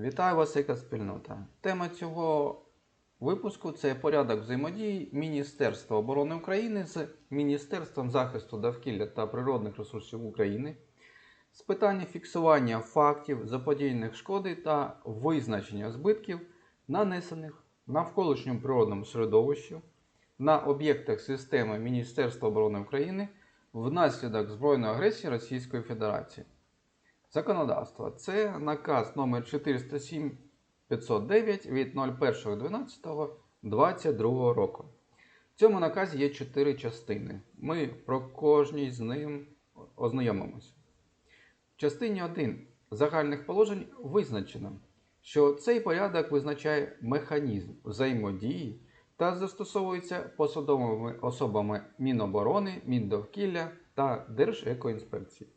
Вітаю вас, яка спільнота. Тема цього випуску це порядок взаємодії Міністерства оборони України з Міністерством захисту довкілля та природних ресурсів України з питання фіксування фактів заподіяних шкоди та визначення збитків, нанесених навколишньому природному середовищу на об'єктах системи Міністерства оборони України внаслідок збройної агресії Російської Федерації. Законодавство. Це наказ номер 407 509 від 01.12.22 року. В цьому наказі є чотири частини. Ми про кожній з ним ознайомимося. В частині 1 загальних положень визначено, що цей порядок визначає механізм взаємодії та застосовується посадовими особами Міноборони, Міндовкілля та Держекоінспекції.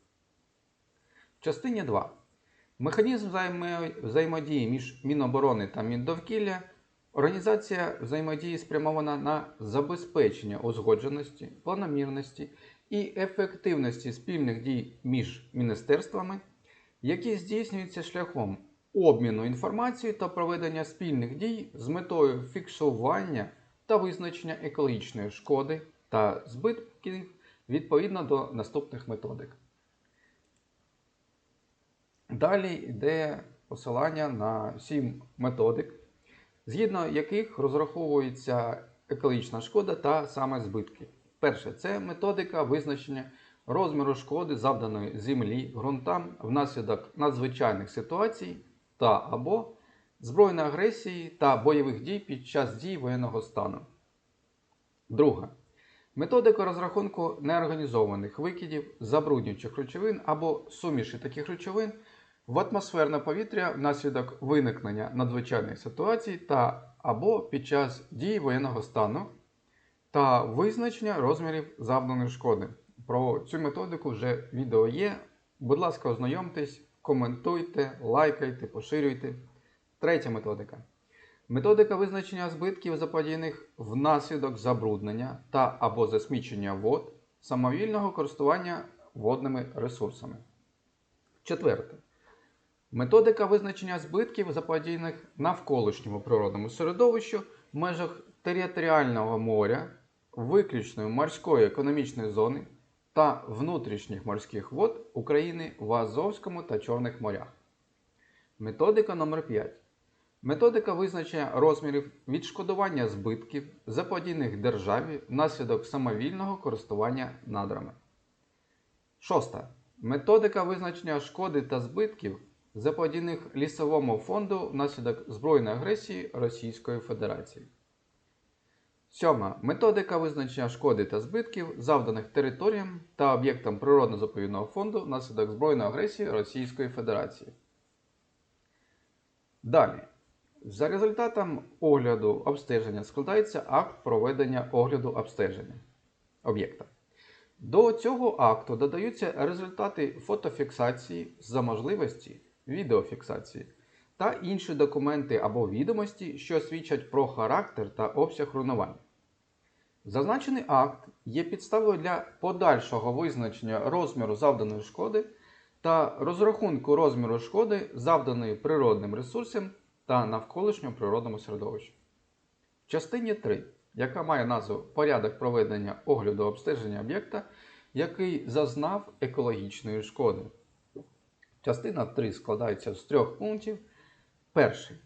В частині 2. Механізм взаємодії між Міноборони та Міндовкілля. Організація взаємодії спрямована на забезпечення узгодженості, планомірності і ефективності спільних дій між міністерствами, які здійснюються шляхом обміну інформацією та проведення спільних дій з метою фіксування та визначення екологічної шкоди та збитків відповідно до наступних методик. Далі йде посилання на сім методик, згідно яких розраховується екологічна шкода та саме збитки. Перше це методика визначення розміру шкоди, завданої землі, ґрунтам внаслідок надзвичайних ситуацій та або збройної агресії та бойових дій під час дій воєнного стану. Друга. Методика розрахунку неорганізованих викидів, забруднюючих речовин або суміші таких речовин в атмосферне повітря внаслідок виникнення надзвичайних ситуацій та або під час дії воєнного стану та визначення розмірів завданої шкоди. Про цю методику вже відео є. Будь ласка, ознайомтесь, коментуйте, лайкайте, поширюйте. Третя методика. Методика визначення збитків заподіяних внаслідок забруднення та або засмічення вод, самовільного користування водними ресурсами. Четверте. Методика визначення збитків, заподіяних навколишньому природному середовищу в межах територіального моря, виключної морської економічної зони та внутрішніх морських вод України в Азовському та Чорних морях. Методика номер 5. Методика визначення розмірів відшкодування збитків, заподійних державі внаслідок самовільного користування надрами. Шоста. Методика визначення шкоди та збитків, заподійних лісовому фонду внаслідок збройної агресії Російської Федерації. Сьома. Методика визначення шкоди та збитків, завданих територіям та об'єктам природно-заповідного фонду внаслідок збройної агресії Російської Федерації. Далі. За результатом огляду обстеження складається акт проведення огляду обстеження об'єкта. До цього акту додаються результати фотофіксації за можливості відеофіксації та інші документи або відомості, що свідчать про характер та обсяг руйнувань. Зазначений акт є підставою для подальшого визначення розміру завданої шкоди та розрахунку розміру шкоди, завданої природним ресурсам та навколишньому природному середовищу. В частині 3, яка має назву Порядок проведення огляду обстеження об'єкта, який зазнав екологічної шкоди. Частина 3 складається з трьох пунктів. Перший.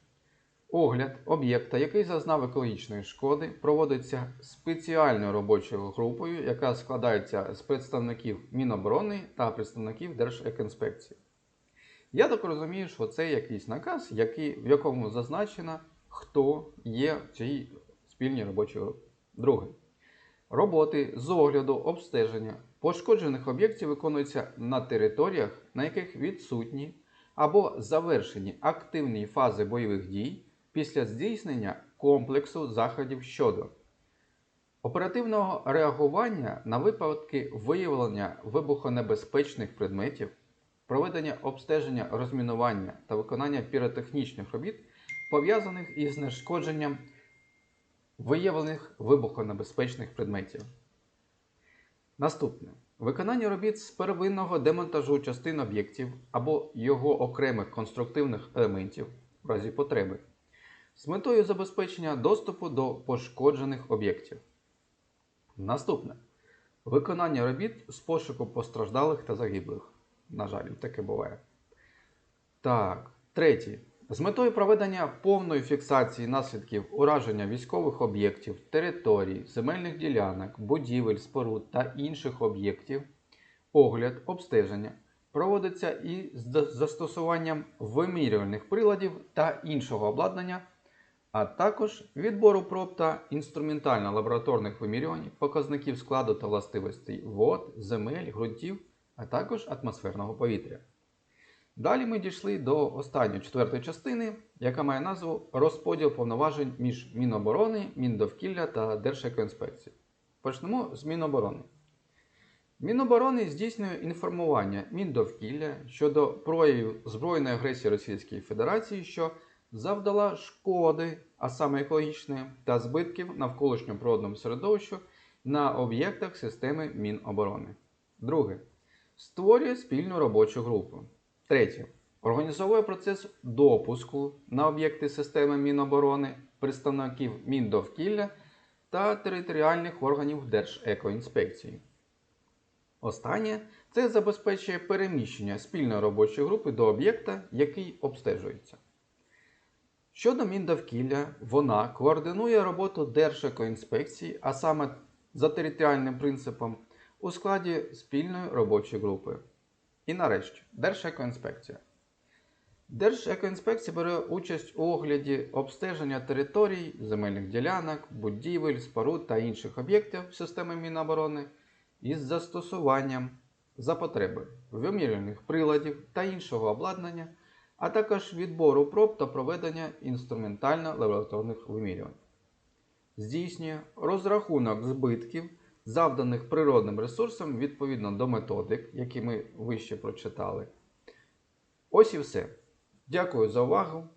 Огляд об'єкта, який зазнав екологічної шкоди, проводиться спеціальною робочою групою, яка складається з представників Міноборони та представників Держекінспекції. Я так розумію, що це якийсь наказ, який, в якому зазначено, хто є в цій спільній робочій групі. Другий. Роботи з огляду обстеження пошкоджених об'єктів виконуються на територіях, на яких відсутні або завершені активні фази бойових дій після здійснення комплексу заходів щодо оперативного реагування на випадки виявлення вибухонебезпечних предметів, проведення обстеження розмінування та виконання піротехнічних робіт, пов'язаних із знешкодженням виявлених вибухонебезпечних предметів. Наступне. Виконання робіт з первинного демонтажу частин об'єктів або його окремих конструктивних елементів, в разі потреби з метою забезпечення доступу до пошкоджених об'єктів. Наступне виконання робіт з пошуку постраждалих та загиблих. На жаль, таке буває. Так, третє. З метою проведення повної фіксації наслідків ураження військових об'єктів, територій, земельних ділянок, будівель, споруд та інших об'єктів, огляд, обстеження проводиться і з застосуванням вимірювальних приладів та іншого обладнання, а також відбору проб та інструментально-лабораторних вимірювань показників складу та властивостей вод, земель, ґрунтів, а також атмосферного повітря. Далі ми дійшли до останньої четвертої частини, яка має назву Розподіл повноважень між Міноборони, Міндовкілля та Держекоінспекції. Почнемо з Міноборони. Міноборони здійснює інформування Міндовкілля щодо проявів збройної агресії Російської Федерації, що завдала шкоди, а саме екологічної, та збитків навколишньому природному середовищу на об'єктах системи Міноборони. Друге. Створює спільну робочу групу. Третє. Організовує процес допуску на об'єкти системи Міноборони, представників Міндовкілля та територіальних органів Держекоінспекції. Останнє це забезпечує переміщення спільної робочої групи до об'єкта, який обстежується. Щодо Міндовкілля, вона координує роботу Держекоінспекції, а саме за територіальним принципом, у складі спільної робочої групи. І нарешті, Держекоінспекція. Держекоінспекція бере участь у огляді обстеження територій, земельних ділянок, будівель, споруд та інших об'єктів системи Міноборони із застосуванням за потреби вимірювальних приладів та іншого обладнання, а також відбору проб та проведення інструментально-лабораторних вимірювань. Здійснює розрахунок збитків, завданих природним ресурсам відповідно до методик, які ми вище прочитали. Ось і все. Дякую за увагу.